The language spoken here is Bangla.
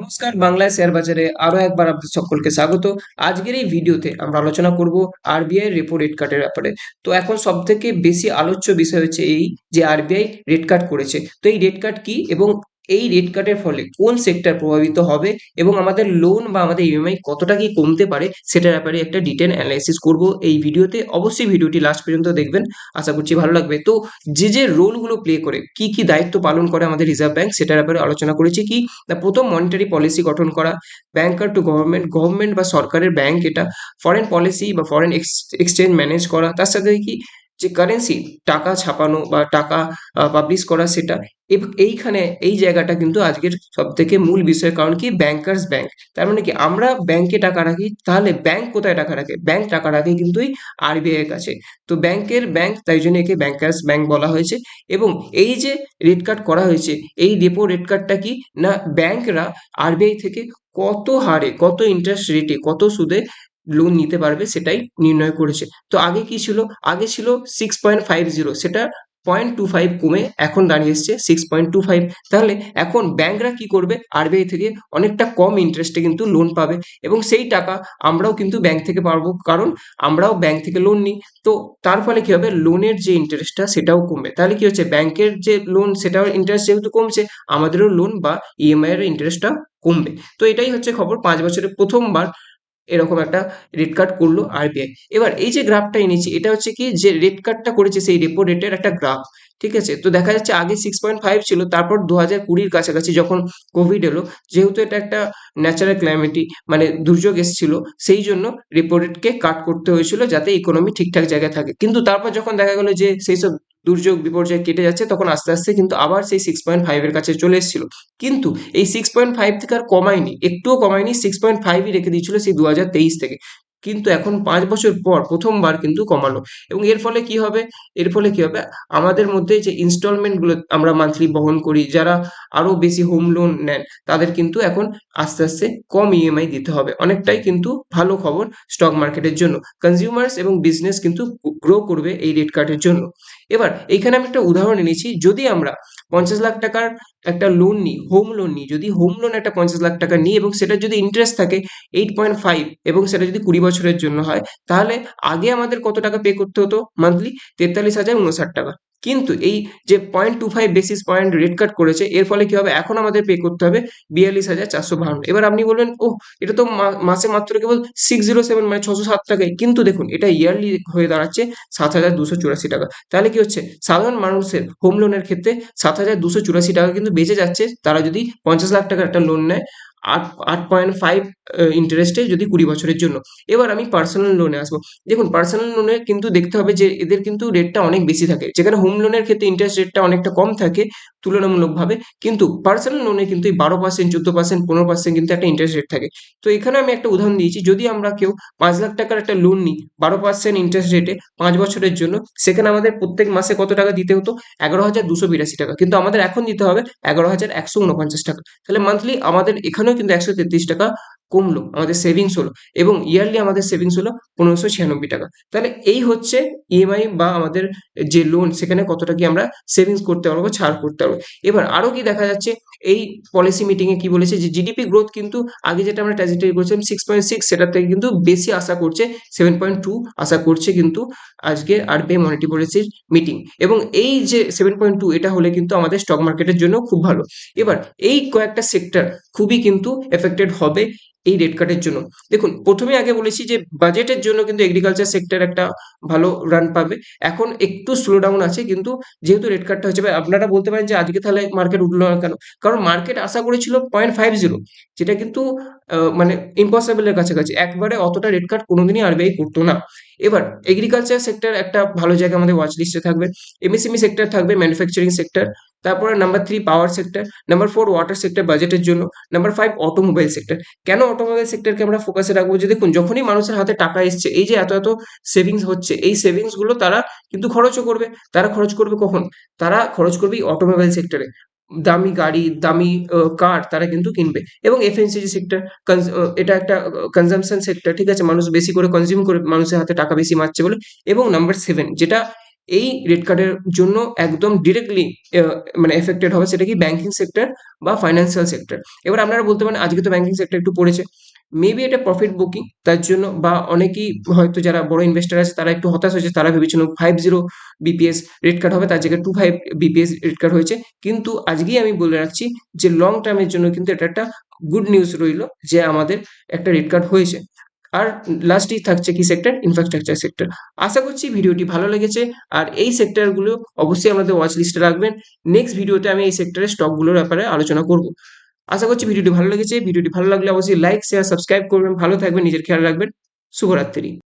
নমস্কার, বাংলায় শেয়ার বাজারে আরও একবার আপনাদের সকলকে স্বাগত। আজকের এই ভিডিওতে আমরা আলোচনা করব আরবিআই রেপো রেট কাটের ব্যাপারে। তো এখন সব থেকে বেশি আলোচ্য বিষয় হচ্ছে এই যে আরবিআই রেট কাট করেছে। তো এই রেট কাট কি এবং এই রেট কাটের ফলে কোন সেক্টর প্রভাবিত হবে এবং আমাদের লোন বা আমাদের ইএমআই কতটা কি কমতে পারে সেটার ব্যাপারে একটা ডিটেল অ্যানালাইসিস করব এই ভিডিওতে। অবশ্যই ভিডিওটি লাস্ট পর্যন্ত দেখবেন। আশা করছি ভালো লাগবে। তো যে যে রোলগুলো প্লে করে, কি কি দায়িত্ব পালন করে আমাদের রিজার্ভ ব্যাংক সেটার ব্যাপারে আলোচনা করেছি কি? না, প্রথম মনিটারি পলিসি গঠন করা ব্যাংকার টু গভর্নমেন্ট গভর্নমেন্ট বা সরকারের ব্যাংক এটা ফরেন পলিসি বা ফরেন এক্সচেঞ্জ ম্যানেজ করা, তার সাথে কি যে কারেন্সি টাকা ছাপানো বা টাকা পাবলিশ করা সেটা এইখানে, এই জায়গাটা কিন্তু আজকের সব থেকে মূল বিষয়। কারণ কি? ব্যাংকার্স ব্যাংক তার মানে কি? আমরা ব্যাংকে টাকা রাখি, তাহলে ব্যাংক কোথায় টাকা রাখে? ব্যাংক টাকা রাখে কিন্তু আরবিআই এর কাছে। তো ব্যাংকের ব্যাংক তাই জন্য একে ব্যাংকার্স ব্যাংক বলা হয়েছে। এবং এই যে রেট কার্ড করা হয়েছে, এই রেপো রেট কার্ডটা কি? না ব্যাংকরা আরবিআই থেকে কত হারে, কত ইন্টারেস্ট রেটে কত সুদে লোন নিতে পারবে সেটাই নির্ণয় করেছে। তো আগে কি ছিল? আগে ছিল সিক্স পয়েন্ট ফাইভ জিরো সেটা পয়েন্ট টু ফাইভ কমে এখন দাঁড়িয়ে এসছে সিক্স পয়েন্ট টু ফাইভ তাহলে এখন ব্যাংকরা কি করবে? আরবিআই থেকে অনেকটা কম ইন্টারেস্টে কিন্তু লোন পাবে এবং সেই টাকা আমরাও কিন্তু ব্যাংক থেকে পারব কারণ আমরাও ব্যাংক থেকে লোন নিই। তো তার ফলে কি হবে? লোনের যে ইন্টারেস্টটা সেটাও কমবে। তাহলে কি হচ্ছে? ব্যাংকের যে লোন সেটাও ইন্টারেস্ট যেহেতু কমছে, আমাদেরও লোন বা ইএমআই এর ইন্টারেস্টটা কমবে। তো এটাই হচ্ছে খবর। পাঁচ বছরে প্রথমবার এরকম একটা রেট কাট করল আরবিআই এবার এই যে গ্রাফটা এনেছি, এটা হচ্ছে কি যে রেট কাটটা করেছে সেই রেপো রেটের একটা গ্রাফ ঠিক আছে? তো দেখা যাচ্ছে আগে সিক্স পয়েন্ট ফাইভ ছিল, তারপর দু হাজার কুড়ির কাছাকাছি যখন কোভিড এলো, যেহেতু এটা একটা ন্যাচারাল ক্লাইমেটি মানে দুর্যোগ এসেছিল, সেই জন্য রেপো রেটকে কাট করতে হয়েছিল যাতে ইকোনমি ঠিকঠাক জায়গায় থাকে। কিন্তু তারপর যখন দেখা গেলো যে সেই সব দুর্যোগ বিপর্যয় কেটে যাচ্ছে, তখন আস্তে আস্তে কিন্তু আবার সেই সিক্স পয়েন্ট ফাইভের কাছে চলে এসেছিল। কিন্তু এই সিক্স পয়েন্ট ফাইভ থেকে আর কমায়নি, একটুও কমায়নি সিক্স পয়েন্ট ফাইভই রেখে দিয়েছিল সেই দু হাজার তেইশ থেকে। কিন্তু এখন পাঁচ বছর পর প্রথমবার কিন্তু কমালো এবং এর ফলে কি হবে? এর ফলে কি হবে? আমাদের মধ্যে যে ইনস্টলমেন্টগুলো আমরা মান্থলি বহন করি, যারা আরও বেশি হোম লোন নেন, তাদের কিন্তু এখন আস্তে আস্তে কম ইএমআই দিতে হবে। অনেকটাই কিন্তু ভালো খবর স্টক মার্কেটের জন্য। কনজিউমার্স এবং বিজনেস কিন্তু গ্রো করবে এই রেট কার্ডের জন্য। এবার, এইখানে আমি একটা উদাহরণ এনেছি। যদি আমরা পঞ্চাশ লাখ টাকার একটা লোন নিই হোম লোন নিই। যদি হোম লোন একটা পঞ্চাশ লাখ টাকা নিই এবং সেটা যদি ইন্টারেস্ট থাকে এইট পয়েন্ট ফাইভ এবং সেটা যদি কুড়ি বছরের জন্য হয়, তাহলে আগে আমাদের কত টাকা পে করতে হতো মান্থলি তেতাল্লিশ হাজার উনষাট টাকা। কিন্তু এই যে point two five basis point rate cut করেছে, এর ফলে কি হবে? এখন আমাদের পে করতে হবে বিয়াল্লিশ হাজার চারশো বাহান্ন। এবার আপনি বলবেন ও এটা তো মাসে মাত্র কেবল সিক্স জিরো সেভেন মানে ছশো সাত টাকায় কিন্তু দেখুন, এটা ইয়ারলি হয়ে দাঁড়াচ্ছে সাত হাজার দুশো চুরাশি টাকা। তাহলে কি হচ্ছে? সাধারণ মানুষের হোম লোনের ক্ষেত্রে সাত হাজার দুশো চুরাশি টাকা কিন্তু বেঁচে যাচ্ছে। তারা যদি পঞ্চাশ লাখ টাকার একটা লোন নেয় আট আট পয়েন্ট ফাইভ ইন্টারেস্টে যদি কুড়ি বছরের জন্য। এবার আমি পার্সোনাল লোনে আসব। দেখুন পার্সোনাল লোনে কিন্তু দেখতে হবে যে এদের কিন্তু রেটটা অনেক বেশি থাকে। যেখানে হোম লোনের ক্ষেত্রে ইন্টারেস্ট রেটটা অনেকটা কম থাকে তুলনামূলকভাবে, কিন্তু পার্সোনাল লোনে কিন্তু এই বারো পার্সেন্ট চোদ্দ পার্সেন্ট পনেরো পার্সেন্ট কিন্তু একটা ইন্টারেস্ট রেট থাকে। তো এখানে আমি একটা উদাহরণ দিয়েছি, যদি আমরা কেউ পাঁচ লাখ টাকার একটা লোন নিই, বারো পার্সেন্ট ইন্টারেস্ট রেটে পাঁচ বছরের জন্য, সেখানে আমাদের প্রত্যেক মাসে কত টাকা দিতে হতো? এগারো হাজার দুশো বিরাশি টাকা। কিন্তু আমাদের এখন দিতে হবে এগারো হাজার একশো উনপঞ্চাশ টাকা। তাহলে মান্থলি আমাদের এখানেও কিন্তু একশো তেত্রিশ টাকা কমলো, আমাদের সেভিংস হলো এবং ইয়ারলি আমাদের সেভিংস হলো পনেরোশো ছিয়ানব্বই টাকা। তাহলে এই হচ্ছে ইএমআই বা আমাদের যে লোন সেখানে কতটা কি আমরা সেভিংস করতে পারব, ছাড় করতে পারব। এবার আরও কি দেখা যাচ্ছে, এই পলিসি মিটিং এ কি বলেছে যে জিডিপি গ্রোথ কিন্তু আগে যেটা আমরা ট্রাজেক্টরি করেছিলাম সিক্স পয়েন্ট সিক্স সেটার থেকে কিন্তু বেশি আশা করছে সেভেন পয়েন্ট টু আশা করছে কিন্তু আজকে আর আরবিআই মনিটি পলিসির মিটিং এবং এই যে সেভেন পয়েন্ট টু এটা হলে কিন্তু আমাদের স্টক মার্কেটের জন্য খুব ভালো। এবার এই কয়েকটা সেক্টর খুবই কিন্তু এফেক্টেড হবে এই রেট কাটের জন্য। দেখুন প্রথমে আগে বলেছি যে বাজেটের জন্য কিন্তু এগ্রিকালচার সেক্টর একটা ভালো রান পাবে। এখন একটু স্লো ডাউন আছে, কিন্তু যেহেতু রেট কাটটা হচ্ছে আপনারা বলতে পারেন যে আজকে তাহলে মার্কেট উঠল না কেন? কারণ মার্কেট আশা করেছিল পয়েন্ট ফাইভ জিরো যেটা কিন্তু মানে ইম্পসিবলের কাছাকাছি। একবারে অতটা রেট কাট কোনোদিনই আরবিআই করতো না। এবার এগ্রিকালচার সেক্টর একটা ভালো জায়গা আমাদের ওয়াচ লিস্টে থাকবে। এমএসএমই সেক্টর থাকবে ম্যানুফ্যাকচারিং সেক্টর তারপরে number three power sector number four water sector বাজেটের জন্য নাম্বার ফাইভ অটোমোবাইল সেক্টর কেন অটোমোবাইল সেক্টরকে আমরা ফোকাসে রাখব? যে দেখুন, যখনই মানুষের হাতে টাকা এসছে, এই যে এত এত সেভিংস হচ্ছে, এই সেভিংসগুলো তারা কিন্তু খরচও করবে। তারা খরচ করবে কখন? তারা খরচ করবে এই অটোমোবাইল সেক্টরে দামি গাড়ি, দামি কার তারা কিন্তু কিনবে। এবং এফএনসিজি সেক্টর এটা একটা কনজামশন সেক্টর ঠিক আছে? মানুষ বেশি করে কনজিউম করে, মানুষের হাতে টাকা বেশি মারছে বলে। এবং নাম্বার সেভেন যেটা এই রেড কার্ডের জন্য একদম ডিরেক্টলি মানে এফেক্টেড হবে, সেটা কি? ব্যাংকিং সেক্টর বা ফাইন্যান্সিয়াল সেক্টর এবার আপনারা বলতে পারেন, আজকে তো ব্যাংকিং সেক্টর একটু পড়েছে। মেবি এটা প্রফিট বুকিং তার জন্য বা অনেকেই হয়তো যারা বড় ইনভেস্টার আছে, তারা একটু হতাশ হয়েছে, তারা ভেবেছিল five zero BPS rate cut হবে, তার জায়গায় two five BPS rate cut হয়েছে। কিন্তু আজকেই আমি বলে রাখছি যে লং টার্মের জন্য কিন্তু এটা একটা গুড নিউজ রইল যে, আমাদের একটা রেড কার্ড হয়েছে। আর লাস্টেই থাকছে কি সেক্টর ইনফ্রাস্ট্রাকচার সেক্টর আশা করছি ভিডিওটি ভালো লেগেছে, আর এই সেক্টরগুলো অবশ্যই আমাদের ওয়াচ লিস্টে রাখবেন। নেক্সট ভিডিওতে আমি এই সেক্টরের স্টকগুলোর ব্যাপারে আলোচনা করব। আশা করছি ভিডিওটি ভালো লেগেছে। ভিডিওটি ভালো লাগলে অবশ্যই লাইক শেয়ার সাবস্ক্রাইব করবেন। ভালো থাকবেন, নিজের খেয়াল রাখবেন। শুভরাত্রি।